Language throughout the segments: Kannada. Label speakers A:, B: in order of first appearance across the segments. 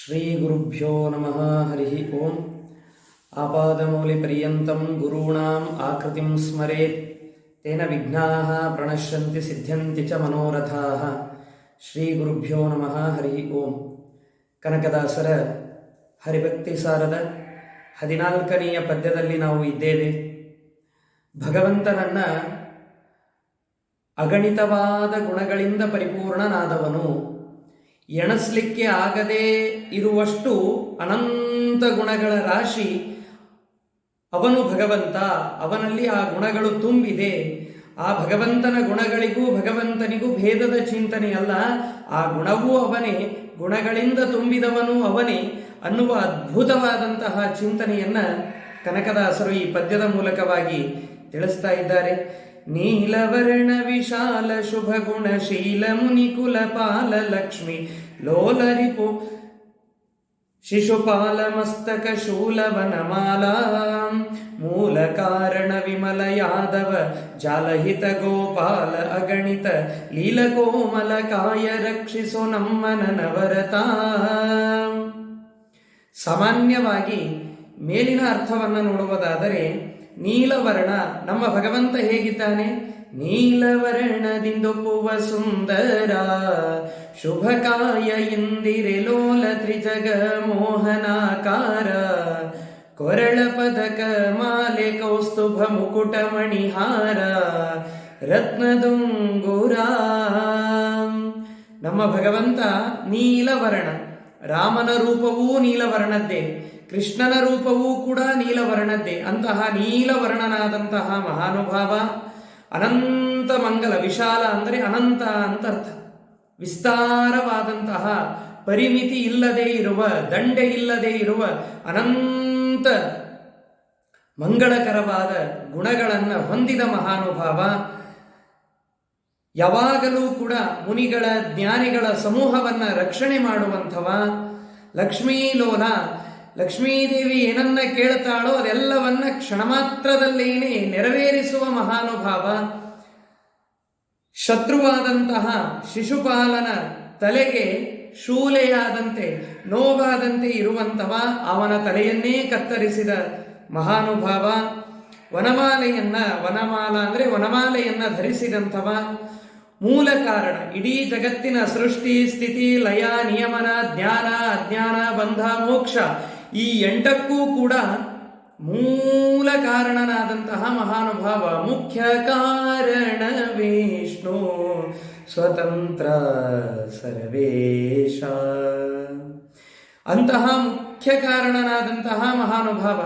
A: श्रीगुरुभ्यो नमः हरिः ओम् आपादमौलिपर्यन्तं गुरूणाम् आकृतिं स्मरेत् तेन विघ्नाः प्रणश्यन्ति सिद्ध्यन्ति च मनोरथाः ಶ್ರೀಗುರುಭ್ಯೋ ನಮಃ ಹರಿ ಓಂ ಕನಕದಾಸರ ಹರಿಭಕ್ತಿ ಸಾರದ ಹದಿನಾಲ್ಕನೆಯ ಪದ್ಯದಲ್ಲಿ ನಾವು ಇದ್ದೇವೆ ಭಗವಂತನನ್ನ ಅಗಣಿತವಾದ ಗುಣಗಳಿಂದ ಪರಿಪೂರ್ಣನಾದವನು ಎಣಸ್ಲಿಕ್ಕೆ ಆಗದೇ ಇರುವಷ್ಟು ಅನಂತ ಗುಣಗಳ ರಾಶಿ ಅವನು ಭಗವಂತ. ಅವನಲ್ಲಿ ಆ ಗುಣಗಳು ತುಂಬಿದೆ. ಆ ಭಗವಂತನ ಗುಣಗಳಿಗೂ ಭಗವಂತನಿಗೂ ಭೇದದ ಚಿಂತನೆ ಅಲ್ಲ. ಆ ಗುಣವೂ ಅವನೇ. ಗುಣಗಳಿಂದ ತುಂಬಿದವನು ಅವನೇ ಅನ್ನುವ ಅದ್ಭುತವಾದಂತಹ ಚಿಂತನೆಯನ್ನ ಕನಕದಾಸರು ಈ ಪದ್ಯದ ಮೂಲಕವಾಗಿ ತಿಳಿಸ್ತಾ ಇದ್ದಾರೆ. ನೀಲವರ್ಣ ವಿಶಾಲ ಶುಭ ಗುಣಶೀಲ ಮುನಿಕುಲ ಪಾಲ ಲಕ್ಷ್ಮಿ ಲೋಲರಿಪು ಶಿಶುಪಾಲ ಮಸ್ತಕ ಶೂಲವನಮಾಲಾ ಮೂಲ ಕಾರಣ ವಿಮಲ ಯಾದವ, ಜಾಲಹಿತ ಗೋಪಾಲ ಅಗಣಿತ ಲೀಲಕೋಮಲ ಕಾಯ ರಕ್ಷಿಸು ನಮ್ಮನ ನವರತ ಸಾಮಾನ್ಯವಾಗಿ ಮೇಲಿನ ಅರ್ಥವನ್ನು ನೋಡುವುದಾದರೆ ನೀಲವರ್ಣ, ನಮ್ಮ ಭಗವಂತ ಹೇಗಿದ್ದಾನೆ? ನೀಲವರ್ಣದಿಂದೊಪ್ಪುವ ಸುಂದರ ಶುಭಕಾಯ ಇಂದಿರೆ ಲೋಲ ತ್ರಿಜಗ ಮೋಹನಾಕಾರ ಕೊರಳ ಪದಕ ಮಾಲೆ ಕೌಸ್ತುಭ ಮುಕುಟ ಮಣಿಹಾರ. ರತ್ನದುಂಗುರ. ನಮ್ಮ ಭಗವಂತ ನೀಲವರ್ಣ, ರಾಮನ ರೂಪವೂ ನೀಲವರ್ಣದ್ದೇ. ಕೃಷ್ಣನ ರೂಪವೂ ಕೂಡ ನೀಲವರ್ಣದ್ದೇ. ಅಂತಹ ನೀಲವರ್ಣನಾದಂತಹ ಮಹಾನುಭಾವ ಅನಂತ ಮಂಗಲ ವಿಶಾಲ ಅಂದರೆ ಅನಂತ ಅಂತ ಅರ್ಥ. ವಿಸ್ತಾರವಾದಂತಹ ಪರಿಮಿತಿ ಇಲ್ಲದೆ ಇರುವ, ದಂಡೆ ಇಲ್ಲದೆ ಇರುವ ಅನಂತ ಮಂಗಳಕರವಾದ ಗುಣಗಳನ್ನು ಹೊಂದಿದ ಮಹಾನುಭಾವ ಯಾವಾಗಲೂ ಕೂಡ ಮುನಿಗಳ ಜ್ಞಾನಿಗಳ ಸಮೂಹವನ್ನ ರಕ್ಷಣೆ ಮಾಡುವಂಥವ ಲಕ್ಷ್ಮೀಲೋಲ ಲಕ್ಷ್ಮೀದೇವಿ ಏನನ್ನ ಕೇಳ್ತಾಳೋ ಅದೆಲ್ಲವನ್ನ ಕ್ಷಣ ಮಾತ್ರದಲ್ಲೇನೆ ನೆರವೇರಿಸುವ ಮಹಾನುಭಾವ. ಶತ್ರುವಾದಂತಹ ಶಿಶುಪಾಲನ ತಲೆಗೆ ಶೂಲೆಯಾದಂತೆ ನೋವಾದಂತೆ ಇರುವಂತವ ಅವನ ತಲೆಯನ್ನೇ ಕತ್ತರಿಸಿದ ಮಹಾನುಭಾವ. ವನಮಾಲೆಯನ್ನ, ವನಮಾಲ ಅಂದ್ರೆ ವನಮಾಲೆಯನ್ನ ಧರಿಸಿದಂಥವ. ಮೂಲ ಕಾರಣ, ಇಡೀ ಜಗತ್ತಿನ ಸೃಷ್ಟಿ, ಸ್ಥಿತಿ, ಲಯ, ನಿಯಮನ, ಜ್ಞಾನ, ಅಜ್ಞಾನ, ಬಂಧ, ಮೋಕ್ಷ. ಈ ಎಂಟಕ್ಕೂ ಕೂಡ ಮೂಲ ಕಾರಣನಾದಂತಹ ಮಹಾನುಭಾವ ಮುಖ್ಯ ಕಾರಣ ವಿಷ್ಣು. ಸ್ವತಂತ್ರ ಸರ್ವೇಶ. ಅಂತಹ ಮುಖ್ಯ ಕಾರಣನಾದಂತಹ ಮಹಾನುಭಾವ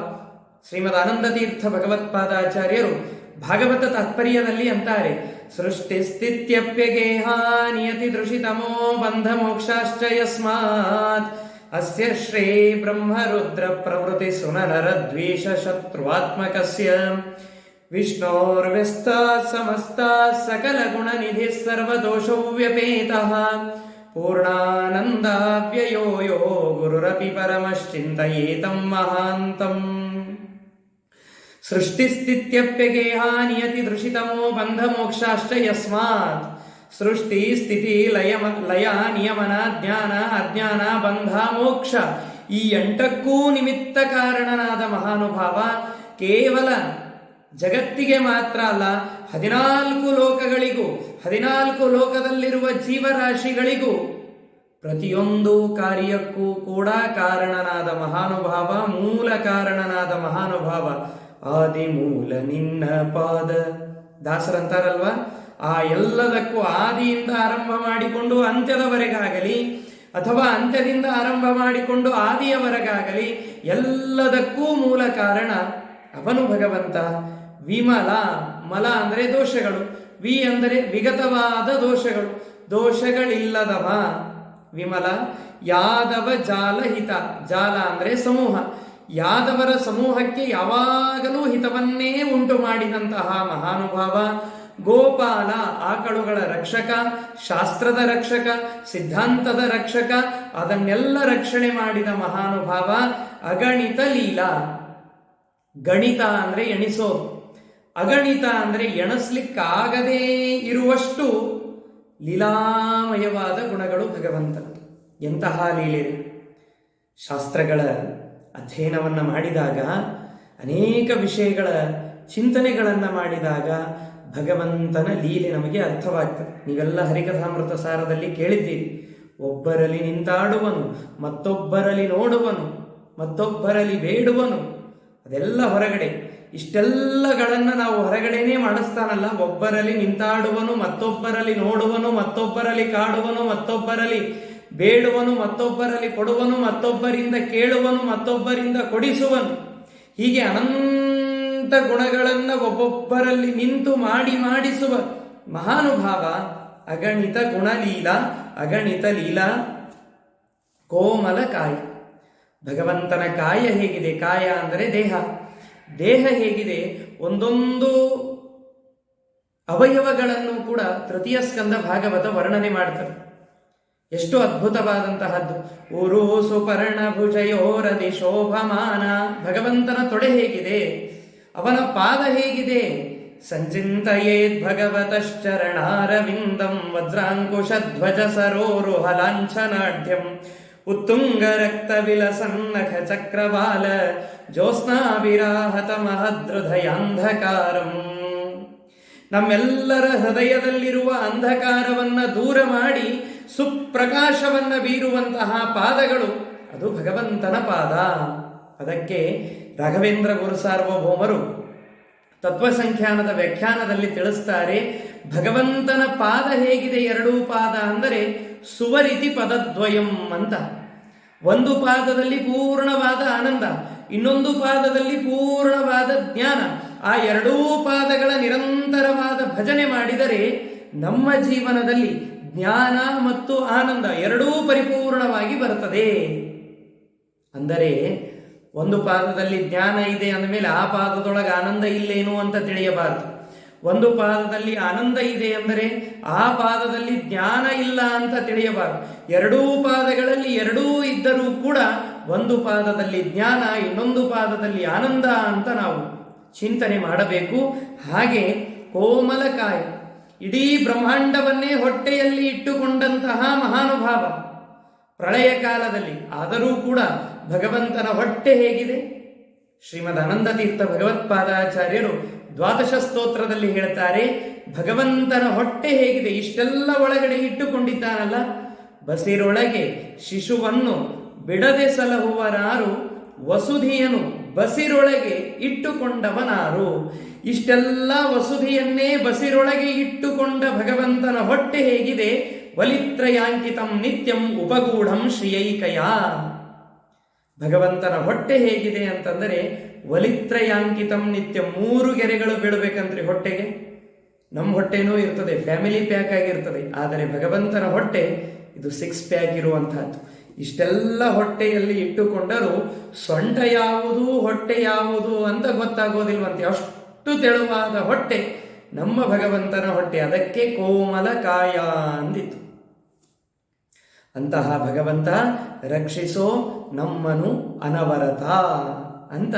A: ಶ್ರೀಮದ್ ಆನಂದ ತೀರ್ಥ ಭಗವತ್ಪಾದಾಚಾರ್ಯರು ಭಾಗವತ ತಾತ್ಪರ್ಯದಲ್ಲಿ ಅಂತಾರೆ, ಸೃಷ್ಟಿ ಸ್ಥಿತ್ಯಪ್ಯಗೇಹ ನಿಯತಿ ದೃಷಿತಮೋ ಬಂಧ ಮೋಕ್ಷಾಶ್ಚ ಯಸ್ಮಾತ್ अस्य श्रे ब्रह्म रुद्रप्रभृतिसुनरद्वेषशत्रुवात्मकस्य विष्णोर्व्यस्ता सकलगुणनिधिः सर्वदोषौ व्यपेतः पूर्णानन्दाव्ययो यो गुरुरपि परमश्चिन्तयेतम् महान्तम्। सृष्टिस्थित्यप्यगेहानियति दृशितमो बन्धमोक्षाश्च यस्मात्। ಸೃಷ್ಟಿ, ಸ್ಥಿತಿ, ಲಯ ಲಯ, ನಿಯಮನ, ಜ್ಞಾನ, ಅಜ್ಞಾನ, ಬಂಧ, ಮೋಕ್ಷ. ಈ ಎಂಟಕ್ಕೂ ನಿಮಿತ್ತ ಕಾರಣನಾದ ಮಹಾನುಭಾವ ಕೇವಲ ಜಗತ್ತಿಗೆ ಮಾತ್ರ ಅಲ್ಲ, ಹದಿನಾಲ್ಕು ಲೋಕಗಳಿಗೂ, ಹದಿನಾಲ್ಕು ಲೋಕದಲ್ಲಿರುವ ಜೀವರಾಶಿಗಳಿಗೂ ಪ್ರತಿಯೊಂದು ಕಾರ್ಯಕ್ಕೂ ಕೂಡ ಕಾರಣನಾದ ಮಹಾನುಭಾವ, ಮೂಲ ಕಾರಣನಾದ ಮಹಾನುಭಾವ. ಆದಿಮೂಲ ನಿನ್ನ ಪಾದ. ದಾಸರಂತಾರಲ್ವಾ? ಆ ಎಲ್ಲದಕ್ಕೂ ಆದಿಯಿಂದ ಆರಂಭ ಮಾಡಿಕೊಂಡು ಅಂತ್ಯದವರೆಗಾಗಲಿ ಅಥವಾ ಅಂತ್ಯದಿಂದ ಆರಂಭ ಮಾಡಿಕೊಂಡು ಆದಿಯವರೆಗಾಗಲಿ ಎಲ್ಲದಕ್ಕೂ ಮೂಲ ಕಾರಣ ಅವನು ಭಗವಂತ. ವಿಮಲ ಮಲ ಅಂದರೆ ದೋಷಗಳು. ವಿ ಅಂದರೆ ವಿಗತವಾದ ದೋಷಗಳು. ದೋಷಗಳಿಲ್ಲದವ. ವಿಮಲ, ಯಾದವ ಜಾಲ ಹಿತ. ಜಾಲ ಅಂದರೆ ಸಮೂಹ. ಯಾದವರ ಸಮೂಹಕ್ಕೆ ಯಾವಾಗಲೂ ಹಿತವನ್ನೇ ಉಂಟು ಮಾಡಿದಂತಹ ಮಹಾನುಭಾವ. ಗೋಪಾಲ, ಆಕಳುಗಳ ರಕ್ಷಕ, ಶಾಸ್ತ್ರದ ರಕ್ಷಕ, ಸಿದ್ಧಾಂತದ ರಕ್ಷಕ, ಅದನ್ನೆಲ್ಲ ರಕ್ಷಣೆ ಮಾಡಿದ ಮಹಾನುಭಾವ ಅಗಣಿತ ಲೀಲಾ. ಗಣಿತ ಅಂದ್ರೆ ಎಣಿಸೋ ಅಗಣಿತ ಅಂದ್ರೆ ಎಣಸ್ಲಿಕ್ಕಾಗದೇ ಇರುವಷ್ಟು ಲೀಲಾಮಯವಾದ ಗುಣಗಳು ಭಗವಂತನ. ಎಂತಹ ಲೀಲೆ ಶಾಸ್ತ್ರಗಳ ಅಧ್ಯಯನವನ್ನು ಮಾಡಿದಾಗ, ಅನೇಕ ವಿಷಯಗಳ ಚಿಂತನೆಗಳನ್ನು ಮಾಡಿದಾಗ ಭಗವಂತನ ಲೀಲೆ ನಮಗೆ ಅರ್ಥವಾಗ್ತದೆ. ನೀವೆಲ್ಲ ಹರಿಕಥಾಮೃತ ಸಾರದಲ್ಲಿ ಕೇಳಿದ್ದೀರಿ. ಒಬ್ಬರಲ್ಲಿ ನಿಂತಾಡುವನು, ಮತ್ತೊಬ್ಬರಲ್ಲಿ ನೋಡುವನು, ಮತ್ತೊಬ್ಬರಲ್ಲಿ ಬೇಡುವನು, ಅದೆಲ್ಲ ಹೊರಗಡೆ. ಇಷ್ಟೆಲ್ಲಗಳನ್ನು ನಾವು ಹೊರಗಡೆನೇ ಮಾಡಿಸ್ತಾನಲ್ಲ, ಒಬ್ಬರಲ್ಲಿ ನಿಂತಾಡುವನು, ಮತ್ತೊಬ್ಬರಲ್ಲಿ ನೋಡುವನು, ಮತ್ತೊಬ್ಬರಲ್ಲಿ ಕಾಡುವನು, ಮತ್ತೊಬ್ಬರಲ್ಲಿ ಬೇಡುವನು, ಮತ್ತೊಬ್ಬರಲ್ಲಿ ಕೊಡುವನು, ಮತ್ತೊಬ್ಬರಿಂದ ಕೇಳುವನು, ಮತ್ತೊಬ್ಬರಿಂದ ಕೊಡಿಸುವನು. ಹೀಗೆ ಅನಂತ ಗುಣಗಳನ್ನು ಒಬ್ಬೊಬ್ಬರಲ್ಲಿ ನಿಂತು ಮಾಡಿ ಮಾಡಿಸುವ ಮಹಾನುಭಾವ, ಅಗಣಿತ ಗುಣಲೀಲ, ಅಗಣಿತ ಲೀಲಾ, ಕೋಮಲ ಕಾಯ. ಭಗವಂತನ ಕಾಯ ಹೇಗಿದೆ? ಕಾಯ ಅಂದರೆ ದೇಹ. ದೇಹ ಹೇಗಿದೆ? ಒಂದೊಂದು ಅವಯವಗಳನ್ನು ಕೂಡ ತೃತೀಯ ಸ್ಕಂದ ಭಾಗವತ ವರ್ಣನೆ ಮಾಡ್ತದೆ. ಎಷ್ಟು ಅದ್ಭುತವಾದಂತಹದ್ದು. ಊರು ಸುಪರ್ಣ ಭುಜಯೋರದಿ ಶೋಭಮಾನ. ಭಗವಂತನ ತೊಡೆ ಹೇಗಿದೆ? ಅವನ ಪಾದ ಹೇಗಿದೆ? ಸಂಚಿಂತಯೇದ್ ಭಗವತಶ್ಚರಣಾರವಿಂದಂ ವಜ್ರಾಂಕುಶಧ್ವಜ ಸರೋರುಹ ಲಾಂಛನಾಢ್ಯಂ ಉತ್ತುಂಗ ರಕ್ತ ವಿಲಸನ್ನಖ ಚಕ್ರವಾಲ ಜ್ಯೋತ್ಸ್ನಾಭಿರಾಹತ ಮಹದೃದಯಾಂಧಕಾರಂ ನಮ್ಮೆಲ್ಲರ ಹೃದಯದಲ್ಲಿರುವ ಅಂಧಕಾರವನ್ನ ದೂರ ಮಾಡಿ ಸುಪ್ರಕಾಶವನ್ನ ಬೀರುವಂತಹ ಪಾದಗಳು ಅದು ಭಗವಂತನ ಪಾದ. ಅದಕ್ಕೆ ರಾಘವೇಂದ್ರ ಗುರು ಸಾರ್ವಭೌಮರು ತತ್ವಸಂಖ್ಯಾನದ ವ್ಯಾಖ್ಯಾನದಲ್ಲಿ ತಿಳಿಸ್ತಾರೆ, ಭಗವಂತನ ಪಾದ ಹೇಗಿದೆ ಎರಡೂ ಪಾದ ಅಂದರೆ ಸುವರಿತಿ ಪದದ್ವಯಂ ಅಂತ. ಒಂದು ಪಾದದಲ್ಲಿ ಪೂರ್ಣವಾದ ಆನಂದ, ಇನ್ನೊಂದು ಪಾದದಲ್ಲಿ ಪೂರ್ಣವಾದ ಜ್ಞಾನ. ಆ ಎರಡೂ ಪಾದಗಳ ನಿರಂತರವಾದ ಭಜನೆ ಮಾಡಿದರೆ ನಮ್ಮ ಜೀವನದಲ್ಲಿ ಜ್ಞಾನ ಮತ್ತು ಆನಂದ ಎರಡೂ ಪರಿಪೂರ್ಣವಾಗಿ ಬರುತ್ತದೆ. ಅಂದರೆ ಒಂದು ಪಾದದಲ್ಲಿ ಜ್ಞಾನ ಇದೆ ಅಂದಮೇಲೆ ಆ ಪಾದದೊಳಗೆ ಆನಂದ ಇಲ್ಲೇನು ಅಂತ ತಿಳಿಯಬಾರದು. ಒಂದು ಪಾದದಲ್ಲಿ ಆನಂದ ಇದೆ ಅಂದರೆ ಆ ಪಾದದಲ್ಲಿ ಜ್ಞಾನ ಇಲ್ಲ ಅಂತ ತಿಳಿಯಬಾರದು. ಎರಡೂ ಪಾದಗಳಲ್ಲಿ ಎರಡೂ ಇದ್ದರೂ ಕೂಡ ಒಂದು ಪಾದದಲ್ಲಿ ಜ್ಞಾನ, ಇನ್ನೊಂದು ಪಾದದಲ್ಲಿ ಆನಂದ ಅಂತ ನಾವು ಚಿಂತನೆ ಮಾಡಬೇಕು. ಹಾಗೆ ಕೋಮಲಕಾಯ, ಇಡೀ ಬ್ರಹ್ಮಾಂಡವನ್ನೇ ಹೊಟ್ಟೆಯಲ್ಲಿ ಇಟ್ಟುಕೊಂಡಂತಹ ಮಹಾನುಭಾವ ಪ್ರಳಯ ಕಾಲದಲ್ಲಿ, ಆದರೂ ಕೂಡ ಭಗವಂತನ ಹೊಟ್ಟೆ ಹೇಗಿದೆ? ಶ್ರೀಮದ್ ಅನಂದತೀರ್ಥ ಭಗವತ್ಪಾದಾಚಾರ್ಯರು ದ್ವಾದಶ ಸ್ತೋತ್ರದಲ್ಲಿ ಹೇಳ್ತಾರೆ, ಭಗವಂತನ ಹೊಟ್ಟೆ ಹೇಗಿದೆ? ಇಷ್ಟೆಲ್ಲ ಒಳಗಡೆ ಇಟ್ಟುಕೊಂಡಿದ್ದಾನಲ್ಲ? ಬಸಿರೊಳಗೆ ಶಿಶುವನ್ನು ಬಿಡದೆ ಸಲಹುವರಾರು, ವಸುಧಿಯನು ಬಸಿರೊಳಗೆ ಇಟ್ಟುಕೊಂಡವನಾರು. ಇಷ್ಟೆಲ್ಲ ವಸುಧಿಯನ್ನೇ ಬಸಿರೊಳಗೆ ಇಟ್ಟುಕೊಂಡ ಭಗವಂತನ ಹೊಟ್ಟೆ ಹೇಗಿದೆ? ವಲಿತ್ರಯಾಂಕಿತಂ ನಿತ್ಯಂ ಉಪಗೂಢಂ ಶ್ರೀಯೈಕಯ. ಭಗವಂತನ ಹೊಟ್ಟೆ ಹೇಗಿದೆ ಅಂತಂದರೆ ವಲಿತ್ರಯಾಂಕಿತಂ ನಿತ್ಯ ಮೂರು ಗೆರೆಗಳು ಬೀಳಬೇಕಂತ್ರಿ ಹೊಟ್ಟೆಗೆ. ನಮ್ಮ ಹೊಟ್ಟೆನೂ ಇರ್ತದೆ ಫ್ಯಾಮಿಲಿ ಪ್ಯಾಕ್ ಆಗಿರ್ತದೆ. ಆದರೆ ಭಗವಂತನ ಹೊಟ್ಟೆ ಇದು ಸಿಕ್ಸ್ ಪ್ಯಾಕ್ ಇರುವಂತಹದ್ದು. ಇಷ್ಟೆಲ್ಲ ಹೊಟ್ಟೆಯಲ್ಲಿ ಇಟ್ಟುಕೊಂಡರೂ ಸೊಂಟ ಯಾವುದು, ಹೊಟ್ಟೆ ಯಾವುದು ಅಂತ ಗೊತ್ತಾಗೋದಿಲ್ವಂತೆ. ಅಷ್ಟು ತೆಳುವಾದ ಹೊಟ್ಟೆ ನಮ್ಮ ಭಗವಂತನ ಹೊಟ್ಟೆ. ಅದಕ್ಕೆ ಕೋಮಲ ಕಾಯ ಅಂದಿತ್ತು. ಅಂತಹ ಭಗವಂತ, ರಕ್ಷಿಸೋ ನಮ್ಮನು ಅನವರತ ಅಂತ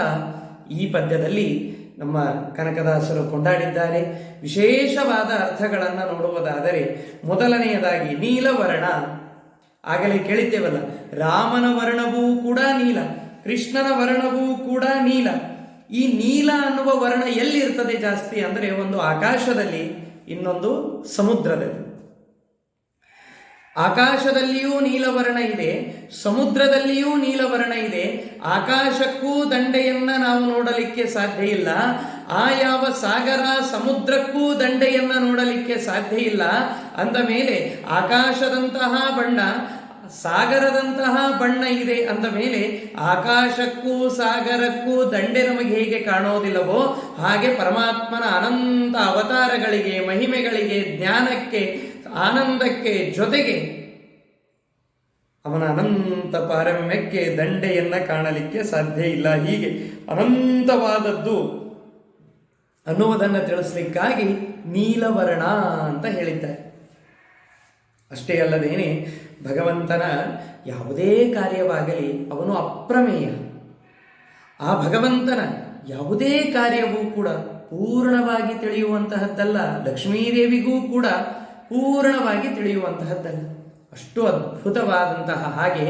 A: ಈ ಪದ್ಯದಲ್ಲಿ ನಮ್ಮ ಕನಕದಾಸರು ಕೊಂಡಾಡಿದ್ದಾರೆ. ವಿಶೇಷವಾದ ಅರ್ಥಗಳನ್ನು ನೋಡುವುದಾದರೆ ಮೊದಲನೆಯದಾಗಿ ನೀಲವರ್ಣ. ಆಗಲೇ ಕೇಳಿದ್ದೇವಲ್ಲ, ರಾಮನ ವರ್ಣವೂ ಕೂಡ ನೀಲ, ಕೃಷ್ಣನ ವರ್ಣವೂ ಕೂಡ ನೀಲ. ಈ ನೀಲ ಅನ್ನುವ ವರ್ಣ ಎಲ್ಲಿರ್ತದೆ ಜಾಸ್ತಿ ಅಂದರೆ ಒಂದು ಆಕಾಶದಲ್ಲಿ, ಇನ್ನೊಂದು ಸಮುದ್ರದಲ್ಲಿ. ಆಕಾಶದಲ್ಲಿಯೂ ನೀಲವರ್ಣ ಇದೆ, ಸಮುದ್ರದಲ್ಲಿಯೂ ನೀಲವರ್ಣ ಇದೆ. ಆಕಾಶಕ್ಕೂ ದಂಡೆಯನ್ನ ನಾವು ನೋಡಲಿಕ್ಕೆ ಸಾಧ್ಯ ಇಲ್ಲ. ಆ ಯಾವ ಸಾಗರ ಸಮುದ್ರಕ್ಕೂ ದಂಡೆಯನ್ನ ನೋಡಲಿಕ್ಕೆ ಸಾಧ್ಯ ಇಲ್ಲ. ಅಂದ ಮೇಲೆ ಆಕಾಶದಂತಹ ಬಣ್ಣ, ಸಾಗರದಂತಹ ಬಣ್ಣ ಇದೆ ಅಂದ ಮೇಲೆ ಆಕಾಶಕ್ಕೂ ಸಾಗರಕ್ಕೂ ದಂಡೆ ನಮಗೆ ಹೇಗೆ ಕಾಣೋದಿಲ್ಲವೋ, ಹಾಗೆ ಪರಮಾತ್ಮನ ಅನಂತ ಅವತಾರಗಳಿಗೆ, ಮಹಿಮೆಗಳಿಗೆ, ಜ್ಞಾನಕ್ಕೆ ಆನಂದಕ್ಕೆ ಜೊತೆಗೆ ಅವನ ಅನಂತ ಪಾರಮ್ಯಕ್ಕೆ ದಂಡೆಯನ್ನು ಕಾಣಲಿಕ್ಕೆ ಸಾಧ್ಯ ಇಲ್ಲ. ಹೀಗೆ ಅನಂತವಾದದ್ದು ಅನ್ನುವುದನ್ನು ತಿಳಿಸ್ಲಿಕ್ಕಾಗಿ ನೀಲವರ್ಣ ಅಂತ ಹೇಳಿದ್ದಾರೆ. ಅಷ್ಟೇ ಅಲ್ಲದೇನೆ ಭಗವಂತನ ಯಾವುದೇ ಕಾರ್ಯವಾಗಲಿ ಅವನು ಅಪ್ರಮೇಯ. ಆ ಭಗವಂತನ ಯಾವುದೇ ಕಾರ್ಯವೂ ಕೂಡ ಪೂರ್ಣವಾಗಿ ತಿಳಿಯುವಂತಹದ್ದಲ್ಲ. ಲಕ್ಷ್ಮೀದೇವಿಗೂ ಕೂಡ ಪೂರ್ಣವಾಗಿ ತಿಳಿಯುವಂತಹದ್ದಲ್ಲ. ಅಷ್ಟು ಅದ್ಭುತವಾದಂತಹ ಹಾಗೆ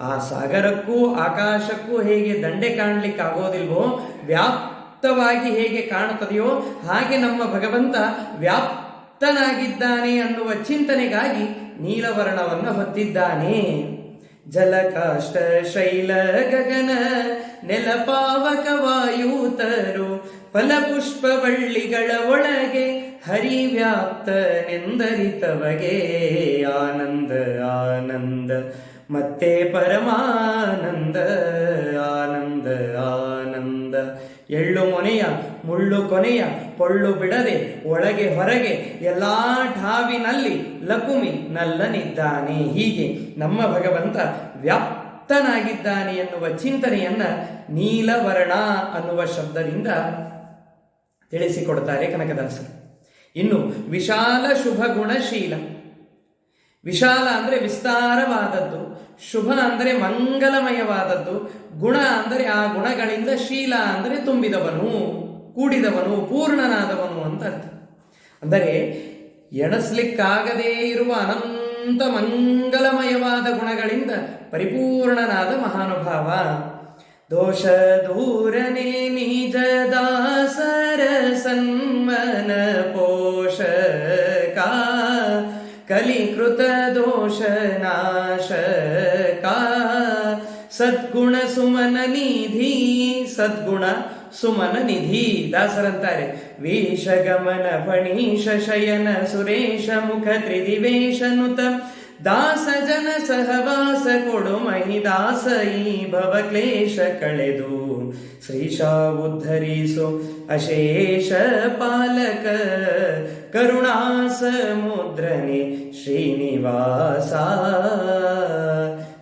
A: ಆ ಸಾಗರಕ್ಕೂ ಆಕಾಶಕ್ಕೂ ಹೇಗೆ ದಂಡೆ ಕಾಣಲಿಕ್ಕೆ ಆಗೋದಿಲ್ವೋ ವ್ಯಾಪ್ತವಾಗಿ ಹೇಗೆ ಕಾಣುತ್ತದೆಯೋ, ಹಾಗೆ ನಮ್ಮ ಭಗವಂತ ವ್ಯಾಪ್ತನಾಗಿದ್ದಾನೆ ಅನ್ನುವ ಚಿಂತನೆಗಾಗಿ ನೀಲವರ್ಣವನ್ನು ಹೊತ್ತಿದ್ದಾನೆ. ಜಲಕಾಷ್ಟ ಶೈಲ ಗಗನ ನೆಲಪಾವಕ ವಾಯುತರು ಫಲಪುಷ್ಪವಳ್ಳಿಗಳ ಒಳಗೆ ಹರಿವ್ಯಾಪ್ತನೆಂದರಿತವಗೆ ಆನಂದ ಆನಂದ. ಮತ್ತೆ ಪರಮಾನಂದ, ಆನಂದ ಆನಂದ. ಎಳ್ಳು ಮೊನೆಯ, ಮುಳ್ಳು ಕೊನೆಯ, ಪೊಳ್ಳು ಬಿಡದೆ, ಒಳಗೆ ಹೊರಗೆ, ಎಲ್ಲಾ ಠಾವಿನಲ್ಲಿ ಲಕುಮಿ ನಲ್ಲನಿದ್ದಾನೆ. ಹೀಗೆ ನಮ್ಮ ಭಗವಂತ ವ್ಯಾಪ್ತನಾಗಿದ್ದಾನೆ ಎನ್ನುವ ಚಿಂತನೆಯನ್ನ ನೀಲವರ್ಣ ಅನ್ನುವ ಶಬ್ದದಿಂದ ತಿಳಿಸಿಕೊಡ್ತಾರೆ ಕನಕದಾಸರು. ಇನ್ನು ವಿಶಾಲ ಶುಭ ಗುಣಶೀಲ. ವಿಶಾಲ ಅಂದರೆ ವಿಸ್ತಾರವಾದದ್ದು, ಶುಭ ಅಂದರೆ ಮಂಗಲಮಯವಾದದ್ದು, ಗುಣ ಅಂದರೆ ಆ ಗುಣಗಳಿಂದ ಶೀಲ ಅಂದರೆ ತುಂಬಿದವನು, ಕೂಡಿದವನು, ಪೂರ್ಣನಾದವನು ಅಂತ ಅರ್ಥ. ಅಂದರೆ ಎಣಸ್ಲಿಕ್ಕಾಗದೇ ಇರುವ ಅನಂತ ಮಂಗಲಮಯವಾದ ಗುಣಗಳಿಂದ ಪರಿಪೂರ್ಣನಾದ ಮಹಾನುಭಾವ. ದೋಷ ದೂರನೆ ನಿಜ ದಾಸರ ಸನ್ಮನ ಪೋಷಕ, ಕಲಿಕೃತ ದೋಷ ನಾಶಕ. ಸದ್ಗುಣ ಸುಮನ ನಿಧಿ, ಸದ್ಗುಣ ಸುಮನ ನಿಧಿ ದಾಸರಂತಾರೆ. ವೇಷ ಗಮನ ಫಣೀಶ ಶಯನ ಸುರೇಶ ಮುಖ ತ್ರಿದಿವೇಶನುತ ದಾಸ ಜನ ಸಹವಾಸ ಕೊಡು ಮಹಿದಾಸ ಈ ಭವ ಕ್ಲೇಶ ಕಳೆದು. ಶ್ರೀಶಾ ಉದ್ಧರಿಸು ಅಶೇಷ ಪಾಲಕ ಕರುಣಾಸ ಮುದ್ರನೆ ಶ್ರೀನಿವಾಸ.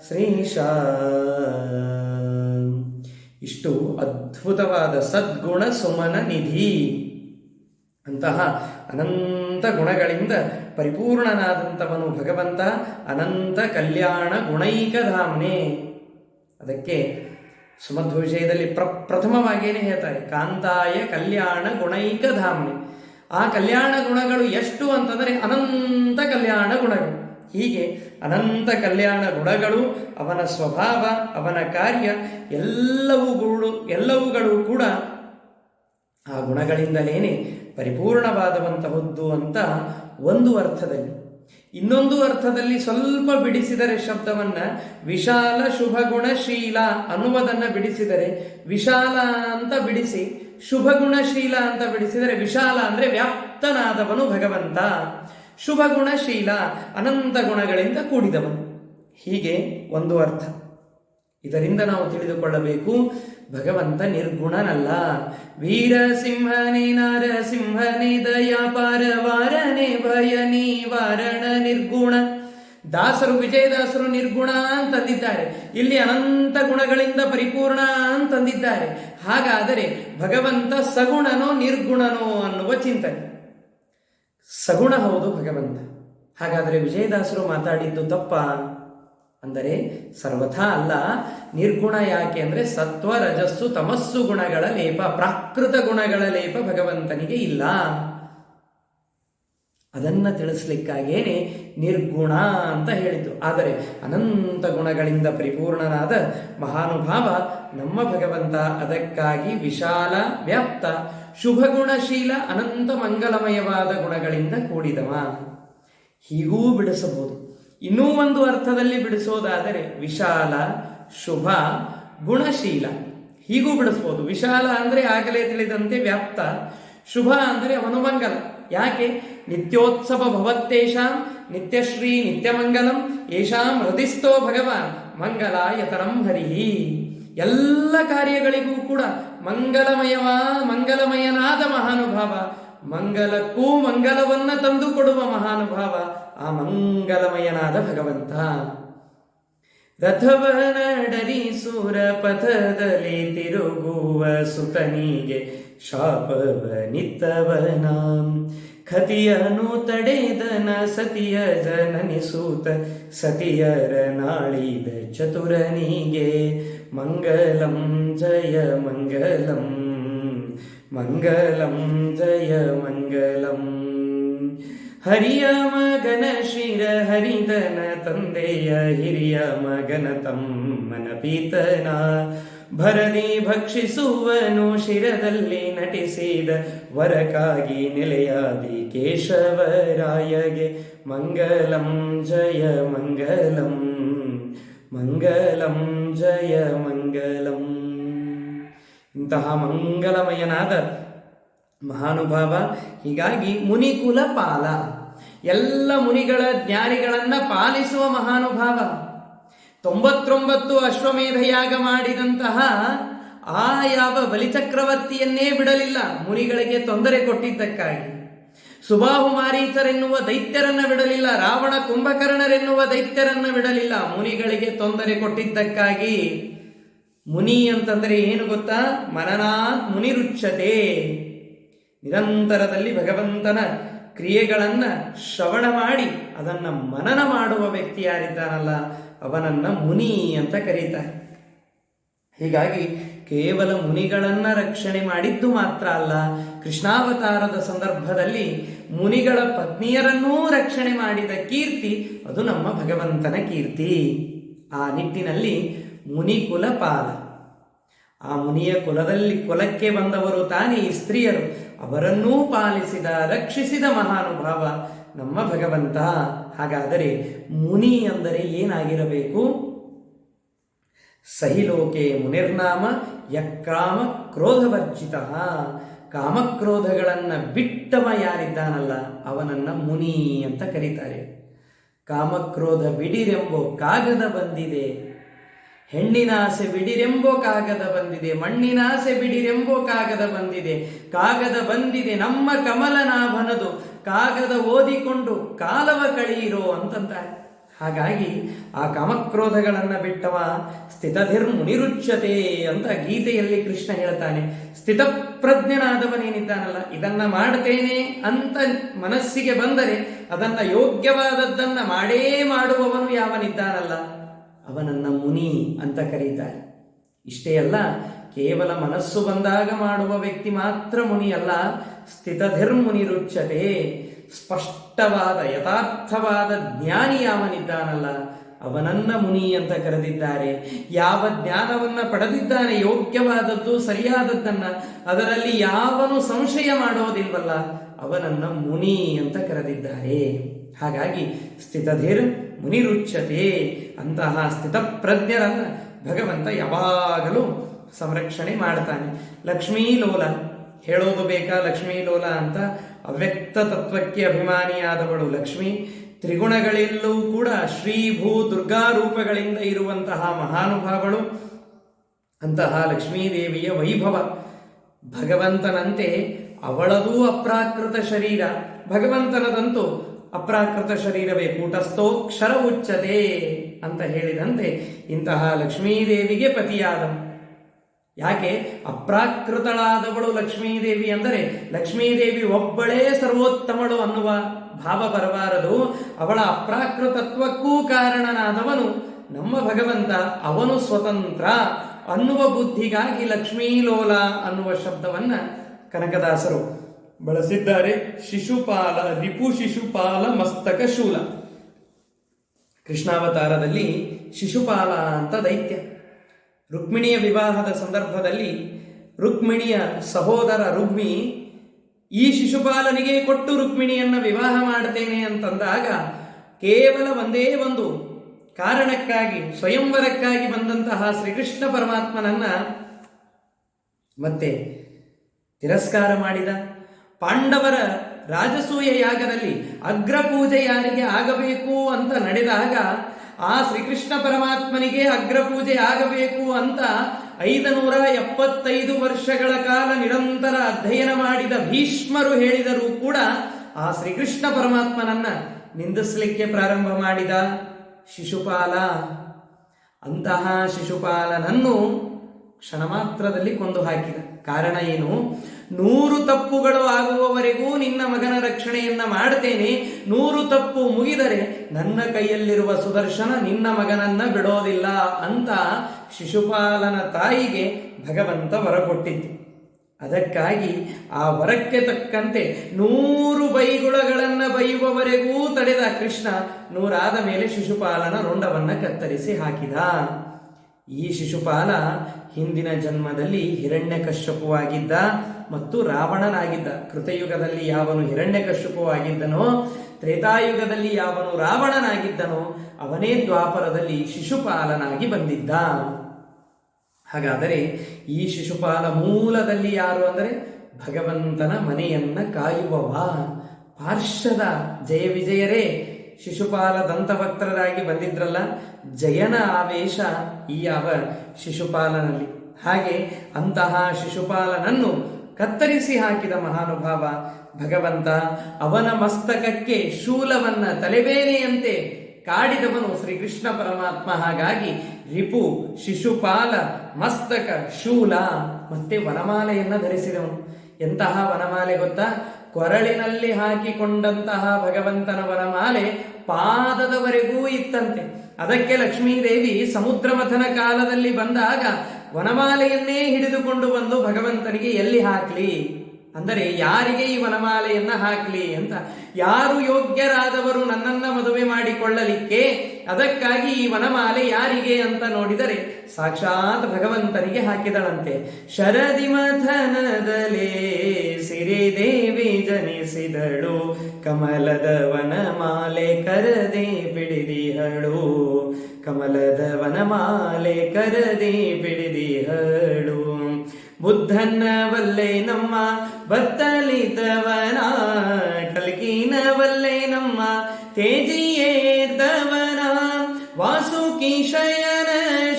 A: ಶ್ರೀಶಾ. ಇಷ್ಟು ಅದ್ಭುತವಾದ ಸದ್ಗುಣ ಸುಮನ ನಿಧಿ. ಅಂತಹ ಅನಂತ ಗುಣಗಳಿಂದ ಪರಿಪೂರ್ಣನಾದಂಥವನು ಭಗವಂತ, ಅನಂತ ಕಲ್ಯಾಣ ಗುಣೈಕಧಾಮ್ನೆ. ಅದಕ್ಕೆ ಸುಮಧ್ವ ವಿಷಯದಲ್ಲಿ ಪ್ರ ಪ್ರಥಮವಾಗಿಯೇ ಹೇಳ್ತಾರೆ, ಕಾಂತಾಯ ಕಲ್ಯಾಣ ಗುಣೈಕಧಾಮ್ನೆ. ಆ ಕಲ್ಯಾಣ ಗುಣಗಳು ಎಷ್ಟು ಅಂತಂದರೆ ಅನಂತ ಕಲ್ಯಾಣ ಗುಣಗಳು. ಹೀಗೆ ಅನಂತ ಕಲ್ಯಾಣ ಗುಣಗಳು, ಅವನ ಸ್ವಭಾವ, ಅವನ ಕಾರ್ಯ ಎಲ್ಲವುಗಳು ಎಲ್ಲವುಗಳು ಕೂಡ ಆ ಗುಣಗಳಿಂದಲೇನೆ ಪರಿಪೂರ್ಣವಾದವಂತಹದ್ದು ಅಂತ ಒಂದು ಅರ್ಥದಲ್ಲಿ. ಇನ್ನೊಂದು ಅರ್ಥದಲ್ಲಿ ಸ್ವಲ್ಪ ಬಿಡಿಸಿದರೆ ಶಬ್ದವನ್ನ ವಿಶಾಲ ಶುಭ ಗುಣಶೀಲ ಅನ್ನುವುದನ್ನ ಬಿಡಿಸಿದರೆ, ವಿಶಾಲ ಅಂತ ಬಿಡಿಸಿ ಶುಭ ಗುಣಶೀಲ ಅಂತ ಬಿಡಿಸಿದರೆ ವಿಶಾಲ ಅಂದ್ರೆ ವ್ಯಾಪ್ತನಾದವನು ಭಗವಂತ. ಶುಭ ಗುಣಶೀಲ ಅನಂತ ಗುಣಗಳಿಂದ ಕೂಡಿದವನು. ಹೀಗೆ ಒಂದು ಅರ್ಥ. ಇದರಿಂದ ನಾವು ತಿಳಿದುಕೊಳ್ಳಬೇಕು. ಭಗವಂತ ನಿರ್ಗುಣನಲ್ಲ. ವೀರಸಿಂಹನೇ ನಾರಸಿಂಹನೇ ನರಸಿಂಹನೇ ದಯಾಪಾರ ವಾರನೆ ಭಯ ನಿವಾರಣ ನಿರ್ಗುಣ. ದಾಸರು ವಿಜಯದಾಸರು ನಿರ್ಗುಣ ಅಂತಂದಿದ್ದಾರೆ. ಇಲ್ಲಿ ಅನಂತ ಗುಣಗಳಿಂದ ಪರಿಪೂರ್ಣ ಅಂತಂದಿದ್ದಾರೆ. ಹಾಗಾದರೆ ಭಗವಂತ ಸಗುಣನೋ ನಿರ್ಗುಣನೋ ಅನ್ನುವ ಚಿಂತನೆ. ಸಗುಣ ಹೌದು ಭಗವಂತ. ಹಾಗಾದರೆ ವಿಜಯದಾಸರು ಮಾತಾಡಿದ್ದು ತಪ್ಪ? ಅಂದರೆ ಸರ್ವಥಾ ಅಲ್ಲ, ನಿರ್ಗುಣ ಯಾಕೆ ಅಂದರೆ ಸತ್ವ, ರಜಸ್ಸು, ತಮಸ್ಸು ಗುಣಗಳ ಲೇಪ, ಪ್ರಾಕೃತ ಗುಣಗಳ ಲೇಪ ಭಗವಂತನಿಗೆ ಇಲ್ಲ. ಅದನ್ನ ತಿಳಿಸ್ಲಿಕ್ಕಾಗೇನೆ ನಿರ್ಗುಣ ಅಂತ ಹೇಳಿತು ಆದರೆ ಅನಂತ ಗುಣಗಳಿಂದ ಪರಿಪೂರ್ಣನಾದ ಮಹಾನುಭಾವ ನಮ್ಮ ಭಗವಂತ ಅದಕ್ಕಾಗಿ ವಿಶಾಲ, ವ್ಯಾಪ್ತ ಶುಭ ಗುಣಶೀಲ ಅನಂತ ಮಂಗಲಮಯವಾದ ಗುಣಗಳಿಂದ ಕೂಡಿದವ. ಹೀಗೂ ಬಿಡಿಸಬಹುದು. ಇನ್ನೂ ಒಂದು ಅರ್ಥದಲ್ಲಿ ಬಿಡಿಸೋದಾದರೆ ವಿಶಾಲ, ಶುಭ, ಗುಣಶೀಲ. ಹೀಗೂ ಬಿಡಿಸ್ಬೋದು. ವಿಶಾಲ ಅಂದರೆ ಆಗಲೇ ತಿಳಿದಂತೆ ವ್ಯಾಪ್ತ. ಶುಭ ಅಂದರೆ ಅವನು ಮಂಗಲ ಯಾಕೆ? ನಿತ್ಯೋತ್ಸವ ಭವತ್ತೇಷಾಂ, ನಿತ್ಯಶ್ರೀ ನಿತ್ಯಮಂಗಲಂ ಯೇಷಾಂ ಹೃದಿಸ್ತೋ ಭಗವಾನ್ ಮಂಗಲಾಯತರಂ ಹರಿಹಿ ಎಲ್ಲ ಕಾರ್ಯಗಳಿಗೂ ಕೂಡ ಮಂಗಲಮಯವಾ, ಮಂಗಲಮಯನಾದ ಮಹಾನುಭಾವ, ಮಂಗಲಕ್ಕೂ ಮಂಗಲವನ್ನ ತಂದು ಕೊಡುವ ಮಹಾನುಭಾವ ಆ ಮಂಗಲಮಯನಾದ ಭಗವಂತ. ರಥವ ನಡರಿಸೂರ ಪಥದಲ್ಲಿ ತಿರುಗುವ ಸುತನಿಗೆ ಶಾಪವ ನಿತ್ತವನ. ಖತಿಯನು ತಡೆದನ ಸತಿಯ ಜನನಿಸೂತ ಸತಿಯರ ನಾಳಿದ ಚತುರನಿಗೆ ಮಂಗಲಂ ಜಯ ಮಂಗಲಂ ಮಂಗಲಂ ಜಯ ಮಂಗಲಂ. ಹರಿಯ ಮಗನ ಶಿರ ಹರಿದನ ತಂದೆಯ ಹಿರಿಯ ಮಗನ ತಮ್ಮನ ಪೀತನ. ಭರದಿ ಭಕ್ಷಿಸುವನು ಶಿರದಲ್ಲಿ ನಟಿಸಿದ ವರಕಾಗಿ ನೆಲೆಯಾದಿ ಕೇಶವರಾಯಗೆ. ಮಂಗಲಂ ಜಯ ಮಂಗಲಂ ಮಂಗಲಂ ಜಯ ಮಂಗಲಂ. ಇಂತಹ ಮಂಗಲಮಯನಾದ ಮಹಾನುಭಾವ. ಹೀಗಾಗಿ ಮುನಿಕುಲ ಪಾಲ. ಎಲ್ಲ ಮುನಿಗಳ ಜ್ಞಾನಿಗಳನ್ನ ಪಾಲಿಸುವ ಮಹಾನುಭಾವ. ತೊಂಬತ್ತೊಂಬತ್ತು ಅಶ್ವಮೇಧ ಯಾಗ ಮಾಡಿದಂತಹ ಆ ಯಾವ ಬಲಿಚಕ್ರವರ್ತಿಯನ್ನೇ ಬಿಡಲಿಲ್ಲ. ಮುನಿಗಳಿಗೆ ತೊಂದರೆ ಕೊಟ್ಟಿದ್ದಕ್ಕಾಗಿ. ಸುಬಾಹು ಮಾರೀಚರೆನ್ನುವ ದೈತ್ಯರನ್ನ ಬಿಡಲಿಲ್ಲ. ರಾವಣ ಕುಂಭಕರ್ಣರೆನ್ನುವ ದೈತ್ಯರನ್ನ ಬಿಡಲಿಲ್ಲ. ಮುನಿಗಳಿಗೆ ತೊಂದರೆ ಕೊಟ್ಟಿದ್ದಕ್ಕಾಗಿ. ಮುನಿ ಅಂತಂದ್ರೆ ಏನು ಗೊತ್ತಾ? ಮನನಾ ಮುನಿರುಚ್ಯತೆ. ನಿರಂತರದಲ್ಲಿ ಭಗವಂತನ ಕ್ರಿಯೆಗಳನ್ನು ಶ್ರವಣ ಮಾಡಿ ಅದನ್ನ ಮನನ ಮಾಡುವ ವ್ಯಕ್ತಿ ಯಾರಿದ್ದಾನಲ್ಲ, ಅವನನ್ನ ಮುನಿ ಅಂತ ಕರೀತಾರೆ. ಹೀಗಾಗಿ ಕೇವಲ ಮುನಿಗಳನ್ನ ರಕ್ಷಣೆ ಮಾಡಿದ್ದು ಮಾತ್ರ ಅಲ್ಲ, ಕೃಷ್ಣಾವತಾರದ ಸಂದರ್ಭದಲ್ಲಿ ಮುನಿಗಳ ಪತ್ನಿಯರನ್ನೂ ರಕ್ಷಣೆ ಮಾಡಿದ ಕೀರ್ತಿ ಅದು ನಮ್ಮ ಭಗವಂತನ ಕೀರ್ತಿ. ಆ ನಿಟ್ಟಿನಲ್ಲಿ ಮುನಿಕುಲ ಪಾದ ಆ ಮುನಿಯ ಕುಲದಲ್ಲಿ ಕುಲಕ್ಕೆ ಬಂದವರು ತಾನೇ ಈ ಸ್ತ್ರೀಯರು. ಅವರನ್ನೂ ಪಾಲಿಸಿದ, ರಕ್ಷಿಸಿದ ಮಹಾನುಭಾವ ನಮ್ಮ ಭಗವಂತ. ಹಾಗಾದರೆ ಮುನಿ ಅಂದರೆ ಏನಾಗಿರಬೇಕು? ಸಹಿಲೋಕೆ ಮುನಿರ್ನಾಮ ಯಕ್ಕಾಮ ಕ್ರೋಧವರ್ಜಿತ. ಕಾಮಕ್ರೋಧಗಳನ್ನು ಬಿಟ್ಟವ ಯಾರಿದ್ದಾನಲ್ಲ, ಅವನನ್ನ ಮುನಿ ಅಂತ ಕರೀತಾರೆ. ಕಾಮಕ್ರೋಧ ಬಿಡಿರೆಂಬೋ ಕಾಗದ ಬಂದಿದೆ. ಹೆಣ್ಣಿನ ಆಸೆ ಬಿಡಿರೆಂಬೋ ಕಾಗದ ಬಂದಿದೆ, ಮಣ್ಣಿನ ಆಸೆ ಬಿಡಿರೆಂಬೋ ಕಾಗದ ಬಂದಿದೆ. ಕಾಗದ ಬಂದಿದೆ ನಮ್ಮ ಕಮಲನಾಭನದು, ಕಾಗದ ಓದಿಕೊಂಡು ಕಾಲವ ಕಳೆಯಿರೋ ಅಂತಂತಾರೆ. ಹಾಗಾಗಿ ಆ ಕಾಮಕ್ರೋಧಗಳನ್ನು ಬಿಟ್ಟವ ಸ್ಥಿತಧಿರ್ ಮುನಿರುಚ್ಯತೆ ಅಂತ ಗೀತೆಯಲ್ಲಿ ಕೃಷ್ಣ ಹೇಳ್ತಾನೆ. ಸ್ಥಿತಪ್ರಜ್ಞನಾದವನೇನಿದ್ದಾನಲ್ಲ, ಇದನ್ನ ಮಾಡ್ತೇನೆ ಅಂತ ಮನಸ್ಸಿಗೆ ಬಂದರೆ ಅದನ್ನ ಯೋಗ್ಯವಾದದ್ದನ್ನ ಮಾಡೇ ಮಾಡುವವನು ಯಾವನಿದ್ದಾನಲ್ಲ. ಅವನನ್ನ ಮುನಿ ಅಂತ ಕರೀತಾರೆ. ಇಷ್ಟೇ ಅಲ್ಲ, ಕೇವಲ ಮನಸ್ಸು ಬಂದಾಗ ಮಾಡುವ ವ್ಯಕ್ತಿ ಮಾತ್ರ ಮುನಿಯಲ್ಲ ಸ್ಥಿತಧಿರ್ಮುನಿ ಸ್ಥಿತಧಿರ್ಮುನಿರುಚ್ಯತೆ, ಸ್ಪಷ್ಟವಾದ, ಯಥಾರ್ಥವಾದ ಜ್ಞಾನಿ ಯಾವನಿದ್ದಾನಲ್ಲ ಅವನನ್ನ ಮುನಿ ಅಂತ ಕರೆದಿದ್ದಾರೆ. ಯಾವ ಜ್ಞಾನವನ್ನ ಪಡೆದಿದ್ದಾನೆ, ಯೋಗ್ಯವಾದದ್ದು, ಸರಿಯಾದದ್ದನ್ನ, ಅದರಲ್ಲಿ ಯಾವನು ಸಂಶಯ ಮಾಡೋದಿಲ್ವಲ್ಲ, ಅವನನ್ನ ಮುನಿ ಅಂತ ಕರೆದಿದ್ದಾರೆ. ಹಾಗಾಗಿ ಸ್ಥಿತಧೀರ್ ಮುನಿರುಚ್ಯತೆ. ಅಂತಹ ಸ್ಥಿತಪ್ರಜ್ಞರನ್ನು ಭಗವಂತ ಯಾವಾಗಲೂ ಸಂರಕ್ಷಣೆ ಮಾಡ್ತಾನೆ. ಲಕ್ಷ್ಮೀ ಲೋಲ, ಹೇಳೋದು ಬೇಕಾ ಲಕ್ಷ್ಮೀ ಲೋಲ ಅಂತ ಅವ್ಯಕ್ತ ತತ್ವಕ್ಕೆ ಅಭಿಮಾನಿಯಾದವಳು ಲಕ್ಷ್ಮಿ. ತ್ರಿಗುಣಗಳೆಲ್ಲೂ ಕೂಡ ಶ್ರೀ ಭೂ ದುರ್ಗಾ ರೂಪಗಳಿಂದ ಇರುವಂತಹ ಮಹಾನುಭಾವಳು. ಅಂತಹ ಲಕ್ಷ್ಮೀದೇವಿಯ ವೈಭವ. ಭಗವಂತನಂತೆ ಅವಳದೂ ಅಪ್ರಾಕೃತ ಶರೀರ. ಭಗವಂತನದಂತೂ ಅಪ್ರಾಕೃತ ಶರೀರವೇ ಕೂಟಸ್ಥೋಕ್ಷರ ಉಚ್ಚತೆ ಅಂತ ಹೇಳಿದಂತೆ ಇಂತಹ ಲಕ್ಷ್ಮೀದೇವಿಗೆ ಪತಿಯಾದ ಯಾಕೆ? ಅಪ್ರಾಕೃತಳಾದವಳು ಲಕ್ಷ್ಮೀದೇವಿ ಅಂದರೆ ಲಕ್ಷ್ಮೀದೇವಿ ಒಬ್ಬಳೇ ಸರ್ವೋತ್ತಮಳು ಅನ್ನುವ ಭಾವ ಬರಬಾರದು. ಅವಳ ಅಪ್ರಾಕೃತತ್ವಕ್ಕೂ ಕಾರಣನಾದವನು ನಮ್ಮ ಭಗವಂತ, ಅವನು ಸ್ವತಂತ್ರ ಅನ್ನುವ ಬುದ್ಧಿಗಾಗಿ ಲಕ್ಷ್ಮೀಲೋಲ ಅನ್ನುವ ಶಬ್ದವನ್ನ ಕನಕದಾಸರು ಬಳಸಿದ್ದಾರೆ ಶಿಶುಪಾಲ, ರಿಪು ಶಿಶುಪಾಲ ಮಸ್ತಕ ಶೂಲ. ಕೃಷ್ಣಾವತಾರದಲ್ಲಿ ಶಿಶುಪಾಲ ಅಂತ ದೈತ್ಯ. ರುಕ್ಮಿಣಿಯ ವಿವಾಹದ ಸಂದರ್ಭದಲ್ಲಿ ರುಕ್ಮಿಣಿಯ ಸಹೋದರ ರುಗ್ಮಿ, ಈ ಶಿಶುಪಾಲನಿಗೆ ಕೊಟ್ಟು ರುಕ್ಮಿಣಿಯನ್ನ ವಿವಾಹ ಮಾಡ್ತೇನೆ ಅಂತಂದಾಗ ಕೇವಲ ಒಂದೇ ಒಂದು ಕಾರಣಕ್ಕಾಗಿ, ಸ್ವಯಂವರಕ್ಕಾಗಿ ಬಂದಂತಹ ಶ್ರೀಕೃಷ್ಣ ಪರಮಾತ್ಮನನ್ನ ಮತ್ತೆ ತಿರಸ್ಕಾರ ಮಾಡಿದ. ಪಾಂಡವರ ರಾಜಸೂಯ ಯಾಗದಲ್ಲಿ ಅಗ್ರ ಪೂಜೆ ಯಾರಿಗೆ ಆಗಬೇಕು ಅಂತ ನಡೆದಾಗ ಆ ಶ್ರೀಕೃಷ್ಣ ಪರಮಾತ್ಮನಿಗೆ ಅಗ್ರ ಪೂಜೆ ಆಗಬೇಕು ಅಂತ ಐದನೂರ ಎಪ್ಪತ್ತೈದು ವರ್ಷಗಳ ಕಾಲ ನಿರಂತರ ಅಧ್ಯಯನ ಮಾಡಿದ ಭೀಷ್ಮರು ಹೇಳಿದರೂ ಕೂಡ ಆ ಶ್ರೀಕೃಷ್ಣ ಪರಮಾತ್ಮನನ್ನ ನಿಂದಿಸಲಿಕ್ಕೆ ಪ್ರಾರಂಭ ಮಾಡಿದ ಶಿಶುಪಾಲ. ಅಂತಹ ಶಿಶುಪಾಲನನ್ನು ಕ್ಷಣ ಮಾತ್ರದಲ್ಲಿ ಕೊಂದು ಹಾಕಿದ. ಕಾರಣ ಏನು? ನೂರು ತಪ್ಪುಗಳು ಆಗುವವರೆಗೂ ನಿನ್ನ ಮಗನ ರಕ್ಷಣೆಯನ್ನ ಮಾಡ್ತೇನೆ. ನೂರು ತಪ್ಪು ಮುಗಿದರೆ ನನ್ನ ಕೈಯಲ್ಲಿರುವ ಸುದರ್ಶನ ನಿನ್ನ ಮಗನನ್ನ ಬಿಡೋದಿಲ್ಲ ಅಂತ ಶಿಶುಪಾಲನ ತಾಯಿಗೆ ಭಗವಂತ ವರ ಕೊಟ್ಟಿತ್ತು ಅದಕ್ಕಾಗಿ ಆ ವರಕ್ಕೆ ತಕ್ಕಂತೆ ನೂರು ಬೈಗುಳಗಳನ್ನು ಬೈಯುವವರೆಗೂ ತಡೆದ ಕೃಷ್ಣ ನೂರಾದ ಮೇಲೆ ಶಿಶುಪಾಲನ ರುಂಡವನ್ನ ಕತ್ತರಿಸಿ ಹಾಕಿದ. ಈ ಶಿಶುಪಾಲ ಹಿಂದಿನ ಜನ್ಮದಲ್ಲಿ ಹಿರಣ್ಯಕಶ್ಯಪುವಾಗಿದ್ದ ಮತ್ತು ರಾವಣನಾಗಿದ್ದ ಕೃತಯುಗದಲ್ಲಿ ಯಾವನು ಹಿರಣ್ಯಕಶ್ಯಪುವಾಗಿದ್ದನೋ, ತ್ರೇತಾಯುಗದಲ್ಲಿ ಯಾವನು ರಾವಣನಾಗಿದ್ದನೋ, ಅವನೇ ದ್ವಾಪರದಲ್ಲಿ ಶಿಶುಪಾಲನಾಗಿ ಬಂದಿದ್ದ. ಹಾಗಾದರೆ ಈ ಶಿಶುಪಾಲ ಮೂಲದಲ್ಲಿ ಯಾರು ಅಂದರೆ ಭಗವಂತನ ಮನೆಯನ್ನ ಕಾಯುವವ. ಪಾರ್ಶ್ವದ ಜಯ ವಿಜಯರೇ, ಶಿಶುಪಾಲ ದಂತಭಕ್ತರಾಗಿ ಬಂದಿದ್ರಲ್ಲ, ಜಯನ ಆವೇಶ ಈ ಯಾವ ಶಿಶುಪಾಲನಲ್ಲಿ. ಹಾಗೆ ಅಂತಹ ಶಿಶುಪಾಲನನ್ನು ಕತ್ತರಿಸಿ ಹಾಕಿದ ಮಹಾನುಭಾವ, ಭಗವಂತ ಅವನ ಮಸ್ತಕಕ್ಕೆ ಶೂಲವನ್ನ ತಲೆಬೇನೆಯಂತೆ ಕಾಡಿದವನು ಶ್ರೀಕೃಷ್ಣ ಪರಮಾತ್ಮ. ಹಾಗಾಗಿ ರಿಪು, ಶಿಶುಪಾಲ, ಮಸ್ತಕ, ಶೂಲ ಮತ್ತೆ ವನಮಾಲೆಯನ್ನ ಧರಿಸಿದವನು. ಎಂತಹ ವನಮಾಲೆ ಗೊತ್ತಾ? ಕೊರಳಿನಲ್ಲಿ ಹಾಕಿಕೊಂಡಂತಹ ಭಗವಂತನ ವನಮಾಲೆ ಪಾದದವರೆಗೂ ಇತ್ತಂತೆ. ಅದಕ್ಕೆ ಲಕ್ಷ್ಮೀದೇವಿ ಸಮುದ್ರ ಮಥನ ಕಾಲದಲ್ಲಿ ಬಂದಾಗ ವನಮಾಲೆಯನ್ನೇ ಹಿಡಿದುಕೊಂಡು ಬಂದು ಭಗವಂತನಿಗೆ ಎಲ್ಲಿ ಹಾಕ್ಲಿ? ಅಂದರೆ ಯಾರಿಗೆ ಈ ವನಮಾಲೆಯನ್ನ ಹಾಕ್ಲಿ ಅಂತ? ಯಾರು ಯೋಗ್ಯರಾದವರು ನನ್ನನ್ನ ಮಾಡಿಕೊಳ್ಳಲಿಕ್ಕೆ ಅದಕ್ಕಾಗಿ ಈ ವನಮಾಲೆ ಯಾರಿಗೆ ಅಂತ ನೋಡಿದರೆ ಸಾಕ್ಷಾತ್ ಭಗವಂತನಿಗೆ ಹಾಕಿದಳಂತೆ. ಶರದಿ ಮಥನದಲೇ ಸಿರಿದೇವಿ ಜನಿಸಿದಳು. ಕಮಲದ ವನಮಾಲೆ ಕರದೆ ಬಿಡಿದಿಹಳು. ಕಮಲದ ವನಮಾಲೆ ಕರದೆ ಬಿಡಿದಿಹಳು. ಬುದ್ಧನ ಬಲ್ಲೆ ನಮ್ಮ ಬತ್ತಲಿತವನ ಕಲ್ಕಿನ ಬಲ್ಲೆ ನಮ್ಮ, ತೇಜಿಯೇದವನ ವಾಸುಕಿ ಶಯನ